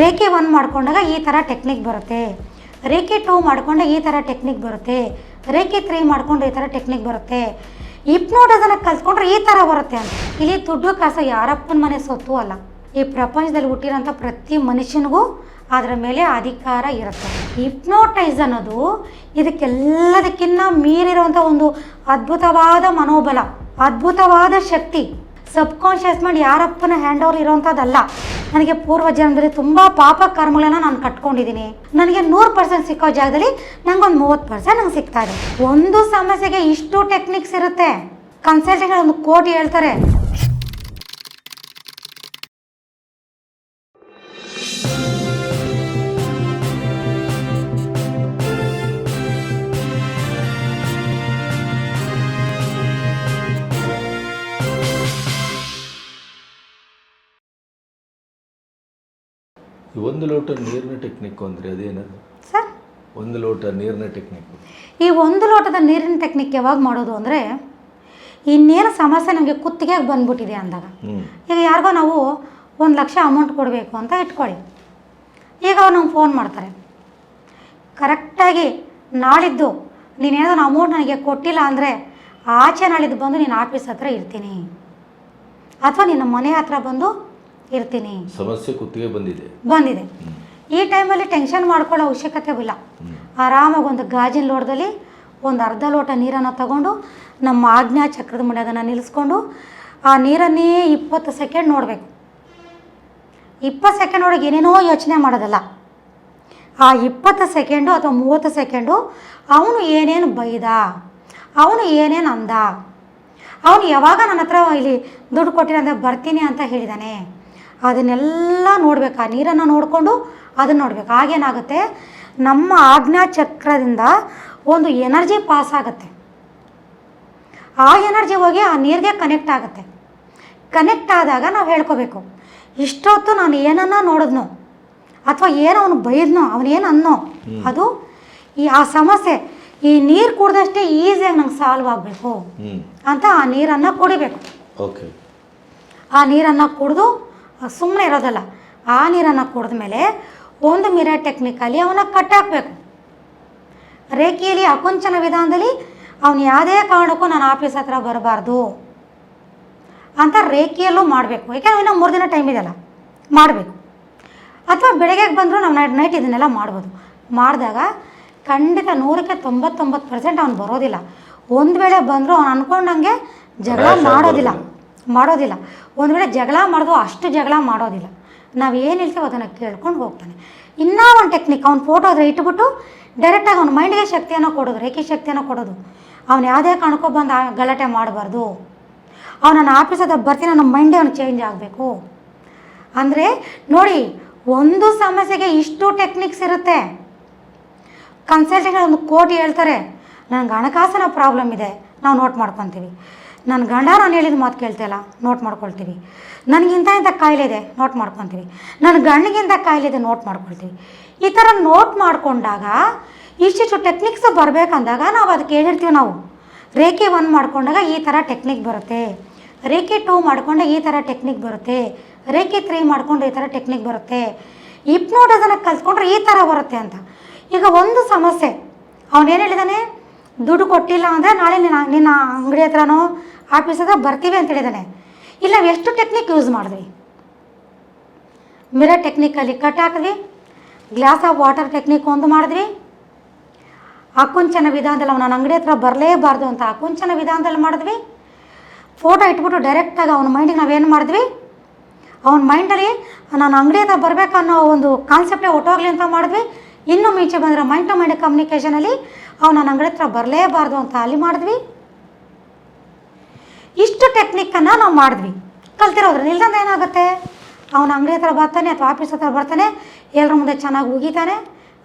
ರೇಖೆ ಒನ್ ಮಾಡ್ಕೊಂಡಾಗ ಈ ಥರ ಟೆಕ್ನಿಕ್ ಬರುತ್ತೆ. ರೇಖೆ ಟೂ ಮಾಡ್ಕೊಂಡಾಗ ಈ ಥರ ಟೆಕ್ನಿಕ್ ಬರುತ್ತೆ. ರೇಖೆ ತ್ರೀ ಮಾಡಿಕೊಂಡು ಈ ಥರ ಟೆಕ್ನಿಕ್ ಬರುತ್ತೆ. ಹಿಪ್ನೋಟಸನ್ನು ಕಲ್ತ್ಕೊಂಡ್ರೆ ಈ ಥರ ಬರುತ್ತೆ ಅಂತ. ಇಲ್ಲಿ ದುಡ್ಡು ಕಾಸು ಯಾರಪ್ಪನ ಮನೆ ಸೊತ್ತು ಅಲ್ಲ. ಈ ಪ್ರಪಂಚದಲ್ಲಿ ಹುಟ್ಟಿರೋಂಥ ಪ್ರತಿ ಮನುಷ್ಯನಿಗೂ ಅದರ ಮೇಲೆ ಅಧಿಕಾರ ಇರುತ್ತೆ. ಹಿಪ್ನೋಟೈಸ್ ಅನ್ನೋದು ಇದಕ್ಕೆಲ್ಲದಕ್ಕಿಂತ ಮೀರಿರುವಂಥ ಒಂದು ಅದ್ಭುತವಾದ ಮನೋಬಲ, ಅದ್ಭುತವಾದ ಶಕ್ತಿ. ಸಬ್ ಕಾನ್ಷಿಯಸ್ ಮೈಂಡ್ ಯಾರಪ್ಪನ ಹ್ಯಾಂಡ್ ಓವರ್ ಇರೋವಂಥದ್ದಲ್ಲ ನನಗೆ ಪೂರ್ವ ಜನ್ಮದಲ್ಲಿ ತುಂಬ ಪಾಪ ಕರ್ಮಗಳನ್ನ ನಾನು ಕಟ್ಕೊಂಡಿದ್ದೀನಿ. ನನಗೆ ನೂರು ಪರ್ಸೆಂಟ್ ಸಿಕ್ಕೋ ಜಾಗದಲ್ಲಿ ನಂಗೊಂದು ಮೂವತ್ತು ಪರ್ಸೆಂಟ್ ನಂಗೆ ಸಿಗ್ತಾ ಇದೆ. ಒಂದು ಸಮಸ್ಯೆಗೆ ಇಷ್ಟು ಟೆಕ್ನಿಕ್ಸ್ ಇರುತ್ತೆ. ಕನ್ಸಲ್ಟಿಂಗ್ ಒಂದು ಕೋಟಿ ಹೇಳ್ತಾರೆ. ಈ ಒಂದು ಲೋಟ ನೀರಿನ ಟೆಕ್ನಿಕ್ ಅಂದರೆ ಅದೇನದು? ಸರ್? ಒಂದು ಲೋಟ ನೀರಿನ ಟೆಕ್ನಿಕ್ ಈ ಒಂದು ಲೋಟದ ನೀರಿನ ಟೆಕ್ನಿಕ್ ಯಾವಾಗ ಮಾಡೋದು ಅಂದರೆ ಇನ್ನೇನು ಸಮಸ್ಯೆ ನಮಗೆ ಕುತ್ತಿಗೆಗೆ ಬಂದ್ಬಿಟ್ಟಿದೆ ಅಂದಾಗ. ಈಗ ಯಾರಿಗೋ ನಾವು ಒಂದು ಲಕ್ಷ ಅಮೌಂಟ್ ಕೊಡಬೇಕು ಅಂತ ಇಟ್ಕೊಳ್ಳಿ. ಈಗ ಅವ್ರು ನಮ್ಗೆ ಫೋನ್ ಮಾಡ್ತಾರೆ. ಕರೆಕ್ಟಾಗಿ ನಾಳಿದ್ದು ನೀನೇನಾದ್ರು ಅಮೌಂಟ್ ನನಗೆ ಕೊಟ್ಟಿಲ್ಲ ಅಂದರೆ ಆಚೆ ನಾಳಿದ್ದು ಬಂದು ನೀನು ಆಫೀಸ್ ಹತ್ರ ಇರ್ತೀನಿ. ಅಥವಾ ನಿನ್ನ ಮನೆ ಹತ್ರ ಬಂದು ಇರ್ತೀನಿ. ಸಮಸ್ಯೆ ಕುತ್ತಿಗೆ ಬಂದಿದೆ. ಬಂದಿದೆ. ಈ ಟೈಮಲ್ಲಿ ಟೆನ್ಷನ್ ಮಾಡ್ಕೊಳ್ಳೋ ಅವಶ್ಯಕತೆ ಇಲ್ಲ. ಆರಾಮಾಗಿ ಒಂದು ಗಾಜಿನ ಲೋಟದಲ್ಲಿ ಒಂದು ಅರ್ಧ ಲೋಟ ನೀರನ್ನು ತಗೊಂಡು ನಮ್ಮ ಆಜ್ಞಾ ಚಕ್ರದ ಮುಂದೆ ಅದನ್ನು ನಿಲ್ಲಿಸ್ಕೊಂಡು ಆ ನೀರನ್ನೇ ಇಪ್ಪತ್ತು ಸೆಕೆಂಡ್ ನೋಡಬೇಕು. ಇಪ್ಪತ್ತು ಸೆಕೆಂಡ್ ಒಳಗೆ ಏನೇನೋ ಯೋಚನೆ ಮಾಡೋದಲ್ಲ. ಆ ಇಪ್ಪತ್ತು ಸೆಕೆಂಡು ಅಥವಾ ಮೂವತ್ತು ಸೆಕೆಂಡು ಅವನು ಏನೇನು ಬೈದ? ಅವನು ಏನೇನು ಅಂದ? ಅವನು ಯಾವಾಗ ನನ್ನ ಹತ್ರ ಇಲ್ಲಿ ದುಡ್ಡು ಕೊಟ್ಟಿರಂದ್ರೆ ಬರ್ತೀನಿ ಅಂತ ಹೇಳಿದಾನೆ? ಅದನ್ನೆಲ್ಲ ನೋಡ್ಬೇಕು. ಆ ನೀರನ್ನು ನೋಡಿಕೊಂಡು ಅದನ್ನು ನೋಡ್ಬೇಕು. ಆಗೇನಾಗುತ್ತೆ ನಮ್ಮ ಆಜ್ಞಾ ಚಕ್ರದಿಂದ ಒಂದು ಎನರ್ಜಿ ಪಾಸ್ ಆಗುತ್ತೆ. ಆ ಎನರ್ಜಿ ಹೋಗಿ ಆ ನೀರಿಗೆ ಕನೆಕ್ಟ್ ಆಗುತ್ತೆ. ಕನೆಕ್ಟ್ ಆದಾಗ ನಾವು ಹೇಳ್ಕೋಬೇಕು. ಇಷ್ಟೊತ್ತು ನಾನು ಏನನ್ನ ನೋಡಿದ್ನೋ ಅಥವಾ ಏನೋ ಅವನು ಬೈದ್ನೋ ಅವನೇನು ಅನ್ನೋ ಅದು ಈ ಆ ಸಮಸ್ಯೆ ಈ ನೀರು ಕುಡ್ದಷ್ಟೇ ಈಸಿಯಾಗಿ ನಂಗೆ ಸಾಲ್ವ್ ಆಗಬೇಕು ಅಂತ ಆ ನೀರನ್ನು ಕುಡಿಬೇಕು. ಓಕೆ ಆ ನೀರನ್ನು ಕುಡಿದು ಸುಮ್ಮನೆ ಇರೋದಲ್ಲ. ಆ ನೀರನ್ನು ಕುಡಿದ ಮೇಲೆ ಒಂದು ಮಿರ ಟೆಕ್ನಿಕಲ್ಲಿ ಅವನ್ನ ಕಟ್ಟಾಕಬೇಕು ರೇಖೆಯಲ್ಲಿ ಅಕುಂಚನ ವಿಧಾನದಲ್ಲಿ ಅವನು ಯಾವುದೇ ಕಾರಣಕ್ಕೂ ನಾನು ಆಫೀಸ್ ಹತ್ರ ಬರಬಾರ್ದು ಅಂತ ರೇಖೆಯಲ್ಲೂ ಮಾಡಬೇಕು. ಯಾಕೆಂದ್ರೆ ಇನ್ನೂ ಮೂರು ದಿನ ಟೈಮ್ ಇದೆಯಲ್ಲ. ಮಾಡಬೇಕು. ಅಥವಾ ಬೆಳಗ್ಗೆ ಬಂದರೂ ನಾವು ನೈಟ್ ನೈಟ್ ಇದನ್ನೆಲ್ಲ ಮಾಡ್ಬೋದು. ಮಾಡಿದಾಗ ಖಂಡಿತ ನೂರಕ್ಕೆ ತೊಂಬತ್ತೊಂಬತ್ತು ಪರ್ಸೆಂಟ್ ಅವ್ನು ಬರೋದಿಲ್ಲ. ಒಂದು ವೇಳೆ ಬಂದರೂ ಅವ್ನು ಅಂದ್ಕೊಂಡಂಗೆ ಜಗಳ ಮಾಡೋದಿಲ್ಲ. ಮಾಡೋದಿಲ್ಲ. ಒಂದು ವೇಳೆ ಜಗಳ ಮಾಡೋದು ಅಷ್ಟು ಜಗಳ ಮಾಡೋದಿಲ್ಲ. ನಾವು ಏನು ಹೇಳ್ತೀವಿ ಅದನ್ನು ಕೇಳ್ಕೊಂಡು ಹೋಗ್ತಾನೆ. ಇನ್ನೂ ಒಂದು ಟೆಕ್ನಿಕ್ ಅವ್ನು ಫೋಟೋ ಅದ್ರ ಇಟ್ಬಿಟ್ಟು ಡೈರೆಕ್ಟಾಗಿ ಅವ್ನ ಮೈಂಡ್ಗೆ ಶಕ್ತಿಯನ್ನು ಕೊಡೋದು, ರೇಖೆ ಶಕ್ತಿಯನ್ನು ಕೊಡೋದು. ಅವ್ನು ಯಾವುದೇ ಕಾರಣಕ್ಕೂ ಬಂದು ಗಲಾಟೆ ಮಾಡಬಾರ್ದು. ಅವ್ನು ನನ್ನ ಆಫೀಸ್ ಹತ್ರ ಬರ್ತೀನಿ ನಮ್ಮ ಮೈಂಡೇ ಅವ್ನು ಚೇಂಜ್ ಆಗಬೇಕು. ಅಂದರೆ ನೋಡಿ, ಒಂದು ಸಮಸ್ಯೆಗೆ ಇಷ್ಟು ಟೆಕ್ನಿಕ್ಸ್ ಇರುತ್ತೆ. ಕನ್ಸಲ್ಟಿಂಗ್ ಒಂದು ಕೋಟಿ ಹೇಳ್ತಾರೆ, ನನಗೆ ಹಣಕಾಸಿನ ಪ್ರಾಬ್ಲಮ್ ಇದೆ, ನಾವು ನೋಟ್ ಮಾಡ್ಕೊತೀವಿ. ನನ್ನ ಗಂಡ ನಾನು ಹೇಳಿದ ಮಾತು ಕೇಳ್ತಿಲ್ಲ ನೋಟ್ ಮಾಡ್ಕೊಳ್ತೀವಿ. ನನಗಿಂತ ಇಂಥ ಕಾಯಿಲೆ ಇದೆ ನೋಟ್ ಮಾಡ್ಕೊತೀವಿ. ನನ್ನ ಗಂಡಿಗಿಂತ ಕಾಯಿಲೆ ಇದೆ ನೋಟ್ ಮಾಡ್ಕೊಳ್ತೀವಿ. ಈ ಥರ ನೋಟ್ ಮಾಡಿಕೊಂಡಾಗ ಇಷ್ಟಿಷ್ಟು ಟೆಕ್ನಿಕ್ಸ್ ಬರಬೇಕಂದಾಗ ನಾವು ಅದಕ್ಕೆ ಹೇಳಿರ್ತೀವಿ ನಾವು? ರೇಖೆ ಒನ್ ಮಾಡ್ಕೊಂಡಾಗ ಈ ಥರ ಟೆಕ್ನಿಕ್ ಬರುತ್ತೆ. ರೇಖೆ ಟೂ ಮಾಡಿಕೊಂಡಾಗ ಈ ಥರ ಟೆಕ್ನಿಕ್ ಬರುತ್ತೆ. ರೇಖೆ ತ್ರೀ ಮಾಡಿಕೊಂಡು ಈ ಥರ ಟೆಕ್ನಿಕ್ ಬರುತ್ತೆ. ಹಿಪ್ನೋಟಸನ್ನು ಕಲ್ತ್ಕೊಂಡ್ರೆ ಈ ಥರ ಬರುತ್ತೆ ಅಂತ. ಈಗ ಒಂದು ಸಮಸ್ಯೆ ಅವನೇನು ಹೇಳಿದಾನೆ? ದುಡ್ಡು ಕೊಟ್ಟಿಲ್ಲ ಅಂದರೆ ನಾಳೆ ನಿನ್ನ ನಿನ್ನ ಅಂಗಡಿ ಹತ್ರನೋ ಆಫೀಸ್ ಹತ್ರ ಬರ್ತೀವಿ ಅಂತ ಹೇಳಿದ್ದಾನೆ ಇಲ್ಲ ಎಷ್ಟು ಟೆಕ್ನಿಕ್ ಯೂಸ್ ಮಾಡಿದ್ವಿ? ಮಿರರ್ ಟೆಕ್ನಿಕಲ್ಲಿ ಕಟ್ ಹಾಕಿದ್ವಿ. ಗ್ಲಾಸ್ ಆಫ್ ವಾಟರ್ ಟೆಕ್ನಿಕ್ ಒಂದು ಮಾಡಿದ್ವಿ. ಅಕುಂಚನ ವಿಧಾನದಲ್ಲಿ ಅವನ ಅಂಗಡಿ ಹತ್ರ ಬರಲೇಬಾರ್ದು ಅಂತ ಅಕುಂಚನ ವಿಧಾನದಲ್ಲಿ ಮಾಡಿದ್ವಿ. ಫೋಟೋ ಇಟ್ಬಿಟ್ಟು ಡೈರೆಕ್ಟಾಗಿ ಅವನ ಮೈಂಡಿಗೆ ನಾವೇನು ಮಾಡಿದ್ವಿ? ಅವನ ಮೈಂಡಲ್ಲಿ ನಾನು ಅಂಗಡಿ ಹತ್ರ ಬರಬೇಕನ್ನೋ ಒಂದು ಕಾನ್ಸೆಪ್ಟೇ ಹೊಟ್ಟೋಗ್ಲಿ ಅಂತ ಮಾಡಿದ್ವಿ. ಇನ್ನೂ ಮುಂಚೆ ಬಂದರೆ ಮೈಂಡ್ ಟು ಮೈಂಡ್ ಕಮ್ಯುನಿಕೇಷನಲ್ಲಿ ಅವ್ನು ನನ್ನ ಅಂಗಡಿ ಹತ್ರ ಬರಲೇಬಾರ್ದು ಅಂತ ಅಲ್ಲಿ ಮಾಡಿದ್ವಿ. ಇಷ್ಟು ಟೆಕ್ನಿಕ್ಕನ್ನು ನಾವು ಮಾಡಿದ್ವಿ. ಕಲ್ತಿರೋದ್ರ ನಿಲ್ದಂದ ಏನಾಗುತ್ತೆ? ಅವನ ಅಂಗಡಿ ಹತ್ರ ಬರ್ತಾನೆ ಅಥವಾ ಆಫೀಸ್ ಹತ್ರ ಬರ್ತಾನೆ ಎಲ್ಲರ ಮುಂದೆ ಚೆನ್ನಾಗಿ ಉಗಿತಾನೆ,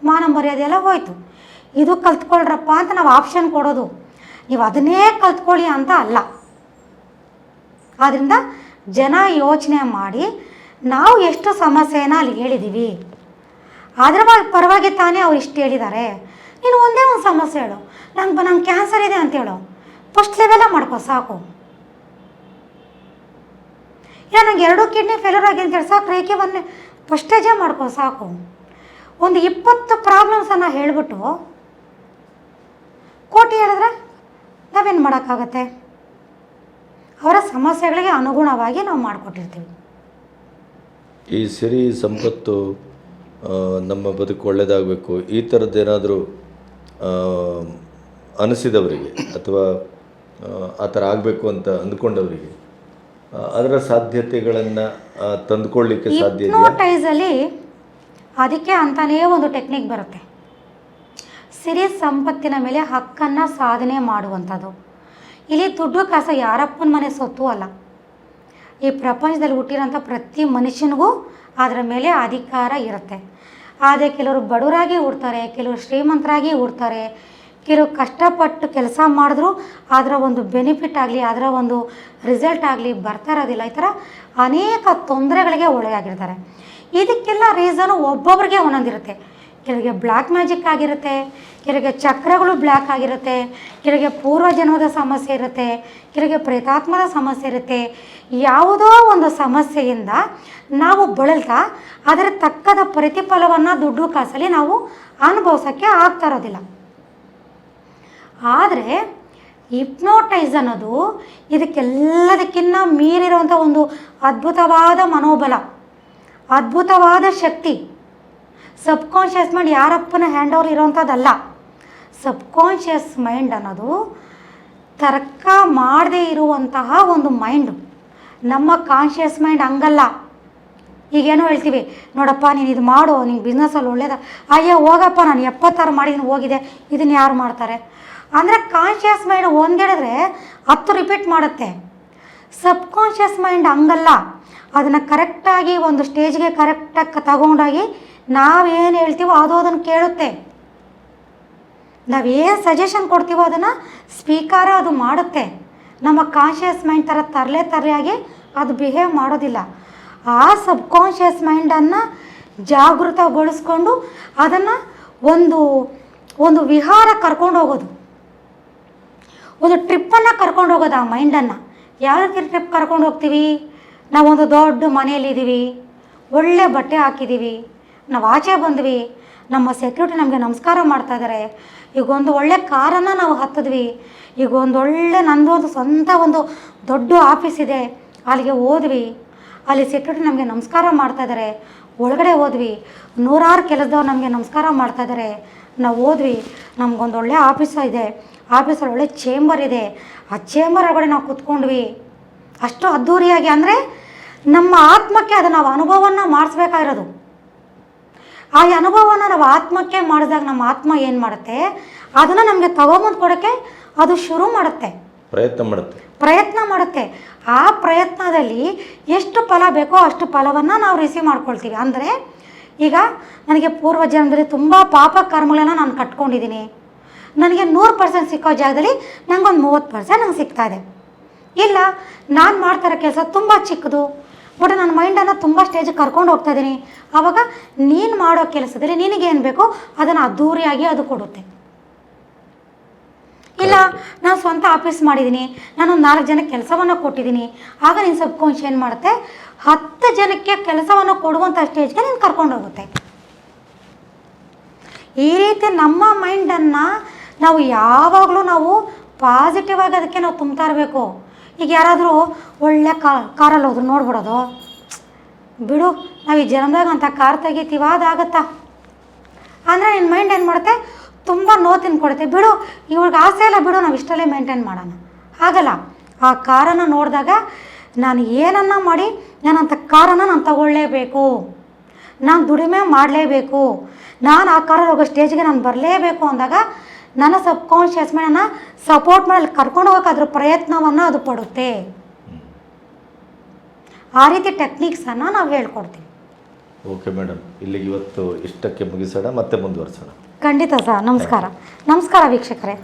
ಮಾನ ಮರ್ಯಾದೆಲ್ಲ ಹೋಯಿತು. ಇದು ಕಲ್ತ್ಕೊಳ್ರಪ್ಪ ಅಂತ ನಾವು ಆಪ್ಷನ್ ಕೊಡೋದು. ನೀವು ಅದನ್ನೇ ಕಲ್ತ್ಕೊಳ್ಳಿ ಅಂತ ಅಲ್ಲ. ಆದ್ದರಿಂದ ಜನ ಯೋಚನೆ ಮಾಡಿ ನಾವು ಎಷ್ಟು ಸಮಸ್ಯೆನ ಅಲ್ಲಿ ಹೇಳಿದ್ದೀವಿ ಅದರ ಪರವಾಗಿ ತಾನೇ ಅವ್ರು ಇಷ್ಟು ಹೇಳಿದ್ದಾರೆ ನೀನು ಒಂದೇ ಒಂದು ಸಮಸ್ಯೆ ಹೇಳು. ನಂಗೆ ನಂಗೆ ಕ್ಯಾನ್ಸರ್ ಇದೆ ಅಂತ ಹೇಳು. ಫಸ್ಟ್ ಲೆವೆಲ್ಲ ಮಾಡ್ಕೋ, ಸಾಕು. ಇಲ್ಲ, ನಂಗೆ ಎರಡೂ ಕಿಡ್ನಿ ಫೇಲ್ಯೂರ್ ಆಗಿ ಅಂತೇಳಿ ಸಾಕು, ರೇಖೆ ಒನ್ ಫಸ್ಟೇಜೇ ಮಾಡ್ಕೋ, ಸಾಕು. ಒಂದು ಇಪ್ಪತ್ತು ಪ್ರಾಬ್ಲಮ್ಸನ್ನು ಹೇಳಿಬಿಟ್ಟು ಕೋಟಿ ಹೇಳಿದ್ರೆ ನಾವೇನು ಮಾಡೋಕ್ಕಾಗತ್ತೆ? ಅವರ ಸಮಸ್ಯೆಗಳಿಗೆ ಅನುಗುಣವಾಗಿ ನಾವು ಮಾಡಿಕೊಟ್ಟಿರ್ತೀವಿ. ಈ ಸಿರಿ ಸಂಪತ್ತು ನಮ್ಮ ಬದುಕು ಒಳ್ಳೆಯದಾಗಬೇಕು ಈ ಥರದ್ದೇನಾದರೂ ಅನಿಸಿದವರಿಗೆ ಅಥವಾ ಆ, ಥರ ಆಗಬೇಕು ಅಂತ ಅಂದ್ಕೊಂಡವರಿಗೆ ಅದರ ಸಾಧ್ಯತೆಗಳನ್ನು ತಂದುಕೊಳ್ಳಿಕ್ಕೆ ಸಾಧ್ಯ ಹಿಪ್ನೋಟೈಸಲ್ಲಿ ಅದಕ್ಕೆ ಅಂತಲೇ ಒಂದು ಟೆಕ್ನಿಕ್ ಬರುತ್ತೆ. ಸಿರಿ ಸಂಪತ್ತಿನ ಮೇಲೆ ಹಕ್ಕನ್ನು ಸಾಧನೆ ಮಾಡುವಂಥದ್ದು. ಇಲ್ಲಿ ದುಡ್ಡು ಕಾಸು ಯಾರಪ್ಪನ ಮನೆ ಸೊತ್ತು ಅಲ್ಲ. ಈ ಪ್ರಪಂಚದಲ್ಲಿ ಹುಟ್ಟಿರೋಂಥ ಪ್ರತಿ ಮನುಷ್ಯನಿಗೂ ಅದರ ಮೇಲೆ ಅಧಿಕಾರ ಇರುತ್ತೆ. ಆದರೆ ಕೆಲವರು ಬಡವರಾಗಿ ಹುಡ್ತಾರೆ ಕೆಲವರು ಶ್ರೀಮಂತರಾಗಿ ಹುಡ್ತಾರೆ ಕೆಲವು ಕಷ್ಟಪಟ್ಟು ಕೆಲಸ ಮಾಡಿದ್ರು ಅದರ ಒಂದು ಬೆನಿಫಿಟ್ ಆಗಲಿ ಅದರ ಒಂದು ರಿಸಲ್ಟ್ ಆಗಲಿ ಬರ್ತಾ ಇರೋದಿಲ್ಲ. ಈ ಥರ ಅನೇಕ ತೊಂದರೆಗಳಿಗೆ ಒಳಗಾಗಿರ್ತಾರೆ. ಇದಕ್ಕೆಲ್ಲ ರೀಸನು ಒಬ್ಬೊಬ್ರಿಗೆ ಒಂದೊಂದಿರುತ್ತೆ. ಕೆಲವರಿಗೆ ಬ್ಲ್ಯಾಕ್ ಮ್ಯಾಜಿಕ್ ಆಗಿರುತ್ತೆ ಕೆಲವರಿಗೆ ಚಕ್ರಗಳು ಬ್ಲ್ಯಾಕ್ ಆಗಿರುತ್ತೆ ಕೆಲವರಿಗೆ ಪೂರ್ವ ಜನ್ಮದ ಸಮಸ್ಯೆ ಇರುತ್ತೆ ಕೆಲವರಿಗೆ ಪ್ರೇತಾತ್ಮದ ಸಮಸ್ಯೆ ಇರುತ್ತೆ. ಯಾವುದೋ ಒಂದು ಸಮಸ್ಯೆಯಿಂದ ನಾವು ಬಳಲ್ತಾ ಅದರ ತಕ್ಕದ ಪ್ರತಿಫಲವನ್ನು ದುಡ್ಡು ಕಾಸಲ್ಲಿ ನಾವು ಅನುಭವಿಸೋಕ್ಕೆ ಆಗ್ತಾ ಇರೋದಿಲ್ಲ. ಆದರೆ ಹಿಪ್ನೋಟೈಸ್ ಅನ್ನೋದು ಇದಕ್ಕೆಲ್ಲದಕ್ಕಿಂತ ಮೀರಿರುವಂಥ ಒಂದು ಅದ್ಭುತವಾದ ಮನೋಬಲ, ಅದ್ಭುತವಾದ ಶಕ್ತಿ. ಸಬ್ಕಾನ್ಷಿಯಸ್ ಮೈಂಡ್ ಯಾರಪ್ಪನ ಹ್ಯಾಂಡ್ ಓವರ್ ಇರೋವಂಥದ್ದಲ್ಲ ಸಬ್ಕಾನ್ಷಿಯಸ್ ಮೈಂಡ್ ಅನ್ನೋದು ತರ್ಕ ಮಾಡದೇ ಇರುವಂತಹ ಒಂದು ಮೈಂಡು ನಮ್ಮ ಕಾನ್ಷಿಯಸ್ ಮೈಂಡ್ ಹಂಗಲ್ಲ. ಈಗೇನೋ ಹೇಳ್ತೀವಿ, ನೋಡಪ್ಪ, ನೀನು ಇದು ಮಾಡು ನಿಂಗೆ ಬಿಸ್ನೆಸ್ಸಲ್ಲಿ ಒಳ್ಳೇದ. ಅಯ್ಯೋ, ಹೋಗಪ್ಪ, ನಾನು ಎಪ್ಪತ್ತಾರು ಮಾಡಿದ್ದೀನಿ ಹೋಗಿದೆ ಇದನ್ನು ಯಾರು ಮಾಡ್ತಾರೆ? ಅಂದರೆ ಕಾನ್ಷಿಯಸ್ ಮೈಂಡ್ ಒಂದೇಳಿದ್ರೆ ಹತ್ತು ರಿಪೀಟ್ ಮಾಡುತ್ತೆ. ಸಬ್ಕಾನ್ಷಿಯಸ್ ಮೈಂಡ್ ಹಂಗಲ್ಲ. ಅದನ್ನು ಕರೆಕ್ಟಾಗಿ ಒಂದು ಸ್ಟೇಜ್ಗೆ ಕರೆಕ್ಟಾಗಿ ತಗೊಂಡೋಗಿ ನಾವೇನು ಹೇಳ್ತೀವೋ ಅದು ಅದನ್ನು ಕೇಳುತ್ತೆ. ನಾವೇನು ಸಜೆಷನ್ ಕೊಡ್ತೀವೋ ಅದನ್ನು ಸ್ಪೀಕರ ಅದು ಮಾಡುತ್ತೆ. ನಮ್ಮ ಕಾನ್ಷಿಯಸ್ ಮೈಂಡ್ ಥರ ತರಲೆ ತರಲೆಯಾಗಿ ಅದು ಬಿಹೇವ್ ಮಾಡೋದಿಲ್ಲ. ಆ ಸಬ್ಕಾನ್ಷಿಯಸ್ ಮೈಂಡನ್ನು ಜಾಗೃತಗೊಳಿಸ್ಕೊಂಡು ಅದನ್ನು ಒಂದು ಒಂದು ವಿಹಾರ ಕರ್ಕೊಂಡು ಹೋಗೋದು. ಒಂದು ಟ್ರಿಪ್ಪನ್ನು ಕರ್ಕೊಂಡು ಹೋಗೋದು ಆ ಮೈಂಡನ್ನು ಯಾವ ರೀತಿ ಟ್ರಿಪ್ ಕರ್ಕೊಂಡು ಹೋಗ್ತೀವಿ? ನಾವೊಂದು ದೊಡ್ಡ ಮನೆಯಲ್ಲಿದ್ದೀವಿ. ಒಳ್ಳೆ ಬಟ್ಟೆ ಹಾಕಿದ್ದೀವಿ. ನಾವು ಆಚೆ ಬಂದ್ವಿ. ನಮ್ಮ ಸೆಕ್ಯೂರಿಟಿ ನಮಗೆ ನಮಸ್ಕಾರ ಮಾಡ್ತಾ ಇದ್ದಾರೆ ಈಗ ಒಂದು ಒಳ್ಳೆ ಕಾರನ್ನು ನಾವು ಹತ್ತಿದ್ವಿ. ಈಗ ಒಂದು ಒಳ್ಳೆ ನಂದು ಒಂದು ಸ್ವಂತ ಒಂದು ದೊಡ್ಡ ಆಫೀಸ್ ಇದೆ. ಅಲ್ಲಿಗೆ ಹೋದ್ವಿ. ಅಲ್ಲಿ ಸೆಕ್ಯೂರಿಟಿ ನಮಗೆ ನಮಸ್ಕಾರ ಮಾಡ್ತಾ ಇದ್ದಾರೆ ಒಳಗಡೆ ಹೋದ್ವಿ. ನೂರಾರು ಕೆಲಸದವ್ರು ನಮಗೆ ನಮಸ್ಕಾರ ಮಾಡ್ತಾ ಇದ್ದಾರೆ ನಾವು ಹೋದ್ವಿ. ನಮಗೊಂದು ಒಳ್ಳೆ ಆಫೀಸ ಇದೆ. ಆಫೀಸಲ್ಲಿ ಒಳ್ಳೆ ಚೇಂಬರ್ ಇದೆ. ಆ ಚೇಂಬರ್ ಒಳಗಡೆ ನಾವು ಕುತ್ಕೊಂಡ್ವಿ. ಅಷ್ಟು ಅದ್ಧೂರಿಯಾಗಿ ಅಂದರೆ ನಮ್ಮ ಆತ್ಮಕ್ಕೆ ಅದು ನಾವು ಅನುಭವವನ್ನು ಮಾಡಿಸ್ಬೇಕಾಗಿರೋದು. ಆ ಅನುಭವನ ನಾವು ಆತ್ಮಕ್ಕೆ ಮಾಡಿದಾಗ ನಮ್ಮ ಆತ್ಮ ಏನು ಮಾಡುತ್ತೆ? ಅದನ್ನು ನಮಗೆ ತಗೊಂಬಂದು ಕೊಡೋಕ್ಕೆ ಅದು ಶುರು ಮಾಡುತ್ತೆ. ಪ್ರಯತ್ನ ಮಾಡುತ್ತೆ. ಪ್ರಯತ್ನ ಮಾಡುತ್ತೆ. ಆ ಪ್ರಯತ್ನದಲ್ಲಿ ಎಷ್ಟು ಫಲ ಬೇಕೋ ಅಷ್ಟು ಫಲವನ್ನು ನಾವು ರಿಸೀವ್ ಮಾಡ್ಕೊಳ್ತೀವಿ. ಅಂದರೆ ಈಗ ನನಗೆ ಪೂರ್ವ ಜನ್ಮದಲ್ಲಿ ತುಂಬ ಪಾಪ ಕರ್ಮಗಳನ್ನ ನಾನು ಕಟ್ಕೊಂಡಿದ್ದೀನಿ. ನನಗೆ ನೂರು ಪರ್ಸೆಂಟ್ ಸಿಕ್ಕೋ ಜಾಗದಲ್ಲಿ ನನಗೊಂದು ಮೂವತ್ತು ಪರ್ಸೆಂಟ್ ನಂಗೆ ಸಿಗ್ತಾ ಇದೆ. ಇಲ್ಲ ನಾನು ಮಾಡ್ತಾರೋ ಕೆಲಸ ತುಂಬ ಚಿಕ್ಕದು. ಬಟ್ ನನ್ನ ಮೈಂಡನ್ನು ತುಂಬ ಸ್ಟೇಜಿಗೆ ಕರ್ಕೊಂಡು ಹೋಗ್ತಾ ಇದ್ದೀನಿ. ಆವಾಗ ನೀನು ಮಾಡೋ ಕೆಲಸದಲ್ಲಿ ನಿನಗೇನು ಬೇಕೋ ಅದನ್ನು ಅದ್ದೂರಿಯಾಗಿ ಅದು ಕೊಡುತ್ತೆ. ಇಲ್ಲ ನಾನು ಸ್ವಂತ ಆಫೀಸ್ ಮಾಡಿದ್ದೀನಿ. ನಾನೊಂದು ನಾಲ್ಕು ಜನಕ್ಕೆ ಕೆಲಸವನ್ನು ಕೊಟ್ಟಿದ್ದೀನಿ. ಆಗ ನೀನು ಸಬ್ಕಾನ್ಶ್ ಏನು ಮಾಡುತ್ತೆ? ಹತ್ತು ಜನಕ್ಕೆ ಕೆಲಸವನ್ನು ಕೊಡುವಂಥ ಸ್ಟೇಜ್ಗೆ ನೀನು ಕರ್ಕೊಂಡು ಹೋಗುತ್ತೆ. ಈ ರೀತಿ ನಮ್ಮ ಮೈಂಡನ್ನು ನಾವು ಯಾವಾಗಲೂ ನಾವು ಪಾಸಿಟಿವ್ ಆಗಿ ಅದಕ್ಕೆ ನಾವು ತುಂಬ್ತಾ ಇರಬೇಕು. ಈಗ ಯಾರಾದರೂ ಒಳ್ಳೆ ಕಾರಲ್ಲಿ ಹೋದ್ರು ನೋಡ್ಬಿಡೋದು. ಬಿಡು, ನಾವು ಈ ಜನ್ಮದಾಗ ಅಂತ ಕಾರ್ ತೆಗಿತೀವ? ಅದಾಗತ್ತಾ? ಅಂದರೆ ನಿನ್ನ ಮೈಂಡ್ ಏನು ಮಾಡುತ್ತೆ? ತುಂಬ ನೋವು ತಿನ್ಕೊಡುತ್ತೆ ಬಿಡು, ಇವ್ರಿಗೆ ಆಸೆ ಇಲ್ಲ, ಬಿಡು, ನಾವು ಇಷ್ಟಲ್ಲೇ ಮೇಂಟೈನ್ ಮಾಡೋಣ. ಆಗಲ್ಲ. ಆ ಕಾರನ್ನು ನೋಡಿದಾಗ ನಾನು ಏನನ್ನ ಮಾಡಿ, ನಾನು ಅಂಥ ಕಾರನ್ನು ನಾನು ತಗೊಳ್ಳೇಬೇಕು. ನಾನು ದುಡಿಮೆ ಮಾಡಲೇಬೇಕು. ನಾನು ಆ ಕಾರಲ್ಲಿ ಹೋಗೋ ಸ್ಟೇಜ್ಗೆ ನಾನು ಬರಲೇಬೇಕು ಅಂದಾಗ ನನ್ನ ಸಬ್ಕಾನ್ಷಿಯಸ್ ಮೈಂಡನ್ನು ಸಪೋರ್ಟ್ ಮಾಡಲು ಕರ್ಕೊಂಡು ಹೋಗೋಕೆ ಅದ್ರ ಪ್ರಯತ್ನವನ್ನು ಅದು ಪಡುತ್ತೆ. ಆ ರೀತಿ ಟೆಕ್ನಿಕ್ಸನ್ನು ನಾವು ಹೇಳ್ಕೊಡ್ತೀವಿ. ಓಕೆ ಮೇಡಮ್ ಇಲ್ಲಿಗೆ ಇವತ್ತು ಇಷ್ಟಕ್ಕೆ ಮುಗಿಸೋಣ ಮತ್ತೆ ಮುಂದುವರಿಸೋಣ. ಖಂಡಿತ ಸರ್. ನಮಸ್ಕಾರ. ನಮಸ್ಕಾರ ವೀಕ್ಷಕರೇ.